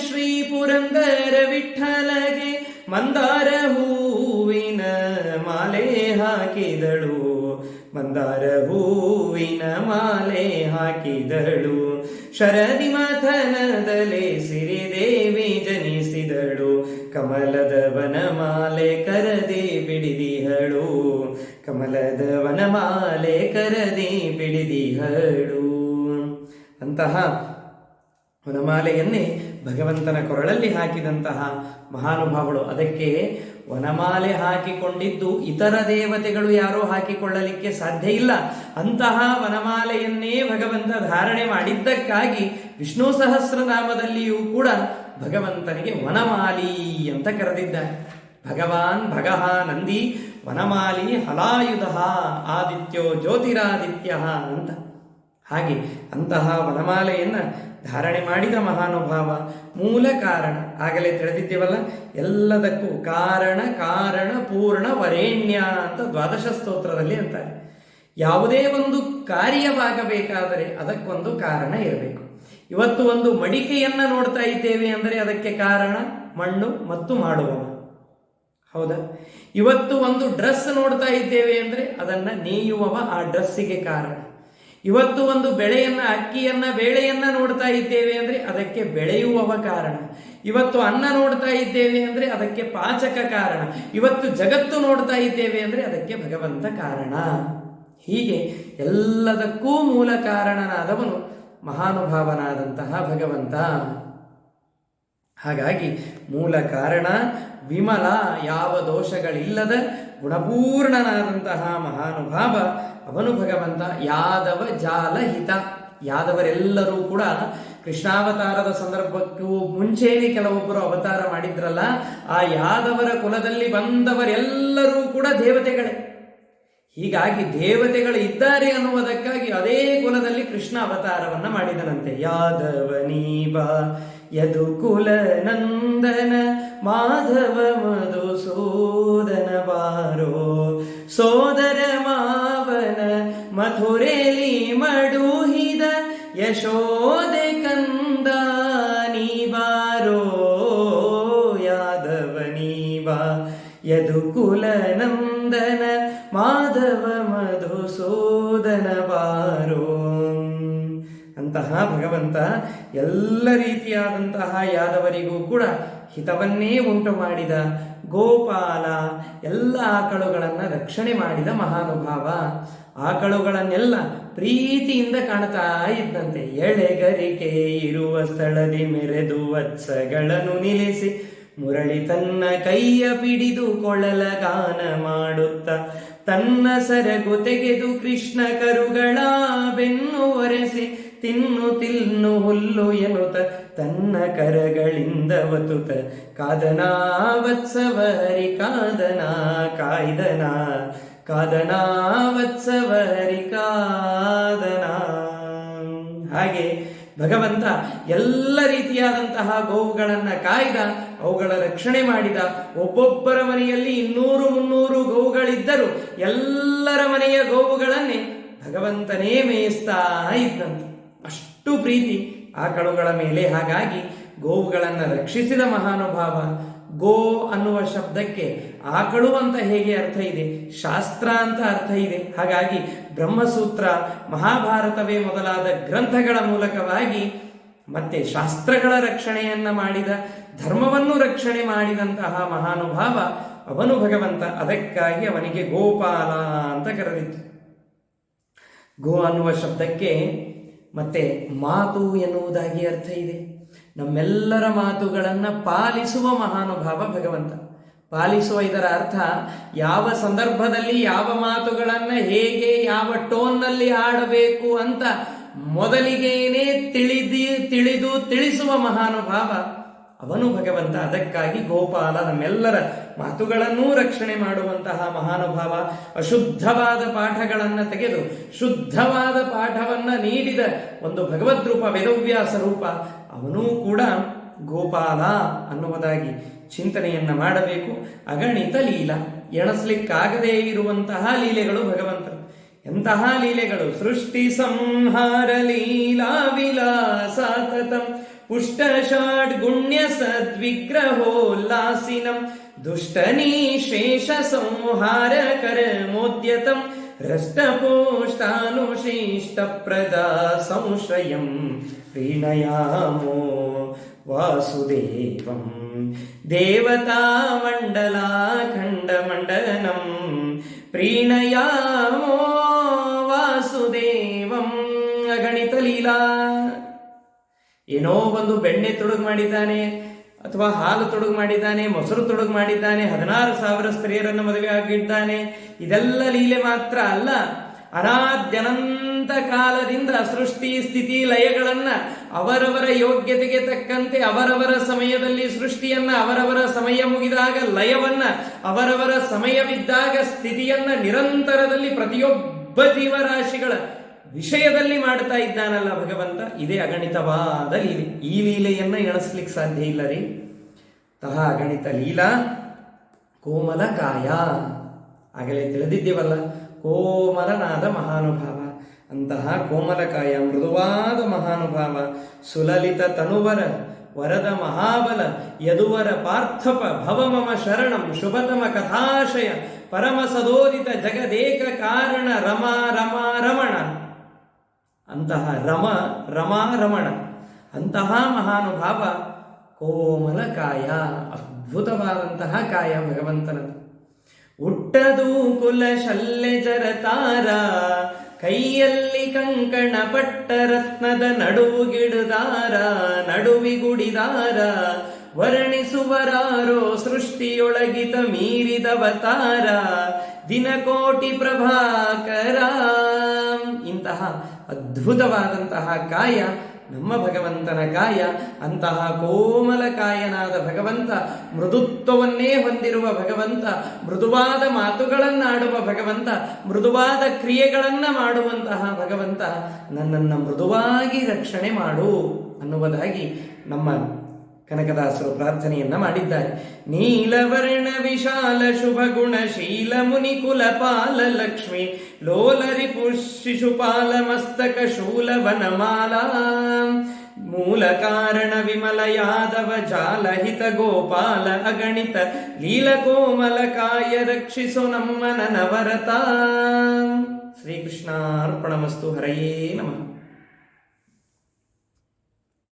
A: ಶ್ರೀ ಪುರಂದರ ವಿಠಲಗೆ ಮಂದಾರ ಹೂವಿನ ಮಾಲೆ ಹಾಕಿದಳು, ಮಂದಾರ ಹೂವಿನ ಮಾಲೆ ಹಾಕಿದಳು, ಶರದಿ ಮಥನದಲೆ ಸಿರಿದೇವಿ ಜನಿಸಿದಳು. ಕಮಲದ ವನಮಾಲೆ ಬಿಡಿದಿ ಬಿಡಿದಿಹಳು. ಕಮಲದ ವನಮಾಲೆ ಬಿಡಿದಿ ಬಿಡಿದಿಹಳು. ಅಂತಹ ವನಮಾಲೆಯನ್ನೇ ಭಗವಂತನ ಕೊರಳಲ್ಲಿ ಹಾಕಿದಂತಹ ಮಹಾನುಭಾವಗಳು ಅದಕ್ಕೆ ವನಮಾಲೆ ಹಾಕಿಕೊಂಡಿದ್ದು ಇತರ ದೇವತೆಗಳು ಯಾರೂ ಹಾಕಿಕೊಳ್ಳಲಿಕ್ಕೆ ಸಾಧ್ಯ ಇಲ್ಲ. ಅಂತಹ ವನಮಾಲೆಯನ್ನೇ ಭಗವಂತ ಧಾರಣೆ ಮಾಡಿದ್ದಕ್ಕಾಗಿ ವಿಷ್ಣು ಸಹಸ್ರನಾಮದಲ್ಲಿಯೂ ಕೂಡ ಭಗವಂತನಿಗೆ ವನಮಾಲಿ ಅಂತ ಕರೆದಿದ್ದಾರೆ. ಭಗವಾನ್ ಭಗಃ ನಂದಿ ವನಮಾಲಿ ಹಲಾಯುಧ ಆದಿತ್ಯೋ ಜ್ಯೋತಿರಾದಿತ್ಯ ಅಂತ. ಹಾಗೆ ಅಂತಹ ವನಮಾಲೆಯನ್ನು ಧಾರಣೆ ಮಾಡಿದ ಮಹಾನುಭಾವ ಮೂಲ ಕಾರಣ. ಆಗಲೇ ತಿಳಿದಿದ್ದೇವಲ್ಲ, ಎಲ್ಲದಕ್ಕೂ ಕಾರಣ ಕಾರಣ, ಪೂರ್ಣ, ವರೇಣ್ಯ ಅಂತ ದ್ವಾದಶ ಸ್ತೋತ್ರದಲ್ಲಿ ಅಂತಾರೆ. ಯಾವುದೇ ಒಂದು ಕಾರ್ಯವಾಗಬೇಕಾದರೆ ಅದಕ್ಕೊಂದು ಕಾರಣ ಇರಬೇಕು. ಇವತ್ತು ಒಂದು ಮಡಿಕೆಯನ್ನ ನೋಡ್ತಾ ಇದ್ದೇವೆ ಅಂದರೆ ಅದಕ್ಕೆ ಕಾರಣ ಮಣ್ಣು ಮತ್ತು ಮಾಡುವ ಹೌದಾ? ಇವತ್ತು ಒಂದು ಡ್ರೆಸ್ ನೋಡ್ತಾ ಇದ್ದೇವೆ ಅಂದರೆ ಅದನ್ನ ನೇಯುವವ ಆ ಡ್ರೆಸ್ಸಿಗೆ ಕಾರಣ. ಇವತ್ತು ಒಂದು ಬೆಳೆಯನ್ನ, ಅಕ್ಕಿಯನ್ನ, ಬೇಳೆಯನ್ನ ನೋಡ್ತಾ ಇದ್ದೇವೆ ಅಂದ್ರೆ ಅದಕ್ಕೆ ಬೆಳೆಯುವವ ಕಾರಣ. ಇವತ್ತು ಅನ್ನ ನೋಡ್ತಾ ಇದ್ದೇವೆ ಅಂದ್ರೆ ಅದಕ್ಕೆ ಪಾಚಕ ಕಾರಣ. ಇವತ್ತು ಜಗತ್ತು ನೋಡ್ತಾ ಇದ್ದೇವೆ ಅಂದ್ರೆ ಅದಕ್ಕೆ ಭಗವಂತ ಕಾರಣ. ಹೀಗೆ ಎಲ್ಲದಕ್ಕೂ ಮೂಲ ಕಾರಣನಾದವನು ಮಹಾನುಭಾವನಾದಂತಹ ಭಗವಂತ. ಹಾಗಾಗಿ ಮೂಲ ಕಾರಣ ವಿಮಲ ಯಾವ ದೋಷಗಳಿಲ್ಲದ ಗುಣಪೂರ್ಣನಾದಂತಹ ಮಹಾನುಭಾವ ಅವನು ಭಗವಂತ, ಯಾದವ ಜಾಲಹಿತ. ಯಾದವರೆಲ್ಲರೂ ಕೂಡ ಕೃಷ್ಣಾವತಾರದ ಸಂದರ್ಭಕ್ಕೂ ಮುಂಚೆಯೇ ಕೆಲವೊಬ್ಬರು ಅವತಾರ ಮಾಡಿದ್ರಲ್ಲ, ಆ ಯಾದವರ ಕುಲದಲ್ಲಿ ಬಂದವರೆಲ್ಲರೂ ಕೂಡ ದೇವತೆಗಳೇ. ಹೀಗಾಗಿ ದೇವತೆಗಳು ಇದ್ದಾರೆ ಅನ್ನುವುದಕ್ಕಾಗಿ ಅದೇ ಕುಲದಲ್ಲಿ ಕೃಷ್ಣ ಅವತಾರವನ್ನ ಮಾಡಿದನಂತೆ. ಯಾದವನೀಬ ಯದು ಕುಲ ನಂದನ, ಮಾಧವ ಮಧುಸೂದನ ಬಾರೋ, ಸೋದರ ಮಾವನ ಮಥುರೆಲಿ ಮಡುಹಿದ, ಯಶೋದೆ ಕಂದ ನೀ ಬಾರೋ ಯಾದವನೀವ ಯದು ಕುಲ ನಂದನ ಮಾಧವ ಮಧುಸೂದನ ಬಾರೋ ಅಂತಹ ಭಗವಂತ ಎಲ್ಲ ರೀತಿಯಾದಂತಹ ಯಾದವರಿಗೂ ಕೂಡ ಹಿತವನ್ನೇ ಉಂಟು ಮಾಡಿದ ಗೋಪಾಲ ಎಲ್ಲ ಆಕಳುಗಳನ್ನು ರಕ್ಷಣೆ ಮಾಡಿದ ಮಹಾನುಭಾವ. ಆಕಳುಗಳನ್ನೆಲ್ಲ ಪ್ರೀತಿಯಿಂದ ಕಾಣ್ತಾ ಇದ್ದಂತೆ ಎಳೆಗರಿಕೆ ಇರುವ ಸ್ಥಳದಿ ಮೆರೆದು ವತ್ಸಗಳನ್ನು ನಿಲ್ಲಿಸಿ ಮುರಳಿ ತನ್ನ ಕೈಯ ಪಿಡಿದು ಕೊಳಲ ಗಾನ ಮಾಡುತ್ತ, ತನ್ನ ಸರಗು ತೆಗೆದು ಕೃಷ್ಣ ಕರುಗಳ ಬೆನ್ನು ಒರೆಸಿ, ತಿನ್ನು ತಿನ್ನು ಹುಲ್ಲು ಎನ್ನುತ್ತ ತನ್ನ ಕರಗಳಿಂದ ವತುತ ಕಾದನ ವತ್ಸವರಿ, ಕಾದನಾ ಕಾಯ್ದನಾ ಕಾದನಾವತ್ಸವರಿ ಕಾದನ. ಹಾಗೆ ಭಗವಂತ ಎಲ್ಲ ರೀತಿಯಾದಂತಹ ಗೋವುಗಳನ್ನು ಕಾಯ್ದ, ಅವುಗಳ ರಕ್ಷಣೆ ಮಾಡಿದ, ಒಬ್ಬೊಬ್ಬರ ಮನೆಯಲ್ಲಿ ಇನ್ನೂರು ಮುನ್ನೂರು ಗೋವುಗಳಿದ್ದರು ಎಲ್ಲರ ಮನೆಯ ಗೋವುಗಳನ್ನೇ ಭಗವಂತನೇ ಮೇಯಿಸ್ತಾ ಇದ್ದಂತೆ. ಅಷ್ಟು ಪ್ರೀತಿ ಆಕಳುಗಳ ಮೇಲೆ. ಹಾಗಾಗಿ ಗೋವುಗಳನ್ನು ರಕ್ಷಿಸಿದ ಮಹಾನುಭಾವ ಗೋ ಅನ್ನುವ ಶಬ್ದಕ್ಕೆ ಆಕಳು ಅಂತ ಹೇಗೆ ಅರ್ಥ ಇದೆ? ಶಾಸ್ತ್ರ ಅಂತ ಅರ್ಥ ಇದೆ. ಹಾಗಾಗಿ ಬ್ರಹ್ಮಸೂತ್ರ ಮಹಾಭಾರತವೇ ಮೊದಲಾದ ಗ್ರಂಥಗಳ ಮೂಲಕವಾಗಿ ಮತ್ತೆ ಶಾಸ್ತ್ರಗಳ ರಕ್ಷಣೆಯನ್ನ ಮಾಡಿದ, ಧರ್ಮವನ್ನು ರಕ್ಷಣೆ ಮಾಡಿದಂತಹ ಮಹಾನುಭಾವ ಅವನು ಭಗವಂತ. ಅದಕ್ಕಾಗಿ ಅವನಿಗೆ ಗೋಪಾಲ ಅಂತ ಕರೆದಿತ್ತು. ಗೋ ಅನ್ನುವ ಶಬ್ದಕ್ಕೆ ಮತ್ತೆ ಮಾತು ಎನ್ನುವುದಾಗಿ ಅರ್ಥ ಇದೆ. ನಮ್ಮೆಲ್ಲರ ಮಾತುಗಳನ್ನು ಪಾಲಿಸುವ ಮಹಾನುಭಾವ ಭಗವಂತ. ಪಾಲಿಸುವ ಇದರ ಅರ್ಥ ಯಾವ ಸಂದರ್ಭದಲ್ಲಿ ಯಾವ ಮಾತುಗಳನ್ನು ಹೇಗೆ ಯಾವ ಟೋನ್ನಲ್ಲಿ ಆಡಬೇಕು ಅಂತ ಮೊದಲಿಗೇನೆ ತಿಳಿದಿ, ತಿಳಿದು ತಿಳಿಸುವ ಮಹಾನುಭಾವ ಅವನು ಭಗವಂತ. ಅದಕ್ಕಾಗಿ ಗೋಪಾಲ ನಮ್ಮೆಲ್ಲರ ಮಾತುಗಳನ್ನೂ ರಕ್ಷಣೆ ಮಾಡುವಂತಹ ಮಹಾನುಭಾವ ಅಶುದ್ಧವಾದ ಪಾಠಗಳನ್ನು ತೆಗೆದು ಶುದ್ಧವಾದ ಪಾಠವನ್ನು ನೀಡಿದ ಒಂದು ಭಗವದ್ರೂಪ ವೇದವ್ಯಾಸ ರೂಪ. ಅವನೂ ಕೂಡ ಗೋಪಾಲ ಅನ್ನುವುದಾಗಿ ಚಿಂತನೆಯನ್ನ ಮಾಡಬೇಕು. ಅಗಣಿತ ಲೀಲ. ಎಣಸ್ಲಿಕ್ಕಾಗದೇ ಇರುವಂತಹ ಲೀಲೆಗಳು ಭಗವಂತ. ಎಂತಹ ಲೀಲೆಗಳು? ಸೃಷ್ಟಿ ಸಂಹಾರ ಲೀಲಾ ವಿಲಾಸಾತತಂ. ಪುಷ್ಟ ಶಾಡ್ ಗುಣ್ಯ ಸದ್ವಿಗ್ರಹೋಲ್ಲಾಸಿನಂ. ದುಷ್ಟನೀ ಶೇಷ ಸಂಹಾರ ಕರ್ಮೋದ್ಯತಂ. ಹೃಷ್ಟಪೋಷ್ಟಾನುಶಿಷ್ಟ ಪ್ರದಾ ಸಂಶಯಂ. ಪ್ರೀಣಯಾಮೋ ಖಂಡ ಮಂಡನಂ ಪ್ರೀಣಯಾಮೋ ವಾಸುದೇವಂ. ಅಗಣಿತ ಲೀಲಾ ಏನೋ ಒಂದು ಬೆಣ್ಣೆ ತೊಡಗು ಮಾಡಿದ್ದಾನೆ, ಅಥವಾ ಹಾಲು ತೊಡಗು ಮಾಡಿದ್ದಾನೆ, ಮೊಸರು ತೊಡಗು ಮಾಡಿದ್ದಾನೆ, ಹದಿನಾರು ಸಾವಿರ ಸ್ತ್ರೀಯರನ್ನು ಮದುವೆ ಆಗಿದ್ದಾನೆ. ಇದೆಲ್ಲ ಲೀಲೆ ಮಾತ್ರ ಅಲ್ಲ ಅನಾದ್ಯನಂತ ಕಾಲದಿಂದ ಸೃಷ್ಟಿ ಸ್ಥಿತಿ ಲಯಗಳನ್ನ ಅವರವರ ಯೋಗ್ಯತೆಗೆ ತಕ್ಕಂತೆ ಅವರವರ ಸಮಯದಲ್ಲಿ ಸೃಷ್ಟಿಯನ್ನ ಅವರವರ ಸಮಯ ಮುಗಿದಾಗ ಲಯವನ್ನ ಅವರವರ ಸಮಯವಿದ್ದಾಗ ಸ್ಥಿತಿಯನ್ನ ನಿರಂತರದಲ್ಲಿ ಪ್ರತಿಯೊಬ್ಬ ಜೀವರಾಶಿಗಳ ವಿಷಯದಲ್ಲಿ ಮಾಡ್ತಾ ಇದ್ದಾನಲ್ಲ ಭಗವಂತ. ಇದೇ ಅಗಣಿತವಾದ ಲೀಲೆ. ಈ ಲೀಲೆಯನ್ನ ಎಣಿಸ್ಲಿಕ್ಕೆ ಸಾಧ್ಯ ಇಲ್ಲ ರೀ. ತಹ ಅಗಣಿತ ಲೀಲಾ ಕೋಮಲ ಕಾಯ ಆಗಲೇ ತಿಳಿದಿದ್ದೇವಲ್ಲ. ಕೋಮಲನಾದ ಮಹಾನುಭಾವ. ಅಂತಹ ಕೋಮಲಕಾಯ ಮೃದುವಾದ ಮಹಾನುಭಾವ, ಸುಲಲಿತ ತನುವರ, ವರದ ಮಹಾಬಲ, ಯದುವರ ಪಾರ್ಥಪ ಭವಮಮ ಶರಣಂ, ಶುಭತಮ ಕಥಾಶಯ, ಪರಮ ಸದೋದಿತ ಜಗದೇಕ ಕಾರಣ ರಮ ರಮ ರಮಣ. ಅಂತಹ ರಮ ರಮಾ ರಮಣ. ಅಂತಹ ಮಹಾನುಭಾವ ಕೋಮಲಕಾಯ, ಅದ್ಭುತವಾದಂತಹ ಕಾಯ ಭಗವಂತನದು. ಹುಟ್ಟದು ಕುಲ ಶಲ್ಲೆ ಜರತಾರ ಕೈಯಲ್ಲಿ ಕಂಕಣ ಪಟ್ಟ ರತ್ನದ ನಡುವು ಗಿಡದಾರ ನಡುವಿಗುಡಿದಾರ ವರ್ಣಿಸುವರಾರೋ ಸೃಷ್ಟಿಯೊಳಗಿತ ಮೀರಿದವತಾರ ದಿನಕೋಟಿ ಪ್ರಭಾಕರ. ಇಂತಹ ಅದ್ಭುತವಾದಂತಹ ಕಾಯ ನಮ್ಮ ಭಗವಂತನ ಕಾಯ, ಅಂತಹ ಕೋಮಲಕಾಯನಾದ ಭಗವಂತ, ಮೃದುತ್ವವನ್ನೇ ಹೊಂದಿರುವ ಭಗವಂತ, ಮೃದುವಾದ ಮಾತುಗಳನ್ನಾಡುವ ಭಗವಂತ, ಮೃದುವಾದ ಕ್ರಿಯೆಗಳನ್ನು ಮಾಡುವಂತಹ ಭಗವಂತ, ನನ್ನನ್ನು ಮೃದುವಾಗಿ ರಕ್ಷಣೆ ಮಾಡು ಅನ್ನುವುದಾಗಿ ನಮ್ಮ ಕನಕದಾಸರು ಪ್ರಾರ್ಥನೆಯನ್ನ ಮಾಡಿದ್ದಾರೆ. ನೀಲವರ್ಣ ವಿಶಾಲ ಶುಭ ಗುಣಶೀಲ ಮುನಿ ಕುಲಪಾಲ ಲಕ್ಷ್ಮಿ ಲೋಲರಿ ಶಿಶುಪಾಲ ಮಸ್ತಕ ಶೂಲ ವನಮಾಲ. ಮೂಲ ಕಾರಣ ವಿಮಲ ಯಾದವ ಜಾಲ ಹಿತ ಗೋಪಾಲ ಅಗಣಿತ ಲೀಲ ಕೋಮಲ ಕಾಯ ರಕ್ಷಿಸು ನಮ್ಮ ನನವರತ ಶ್ರೀಕೃಷ್ಣಾರ್ಪಣಮಸ್ತು ಹರಯೇ ನಮಃ.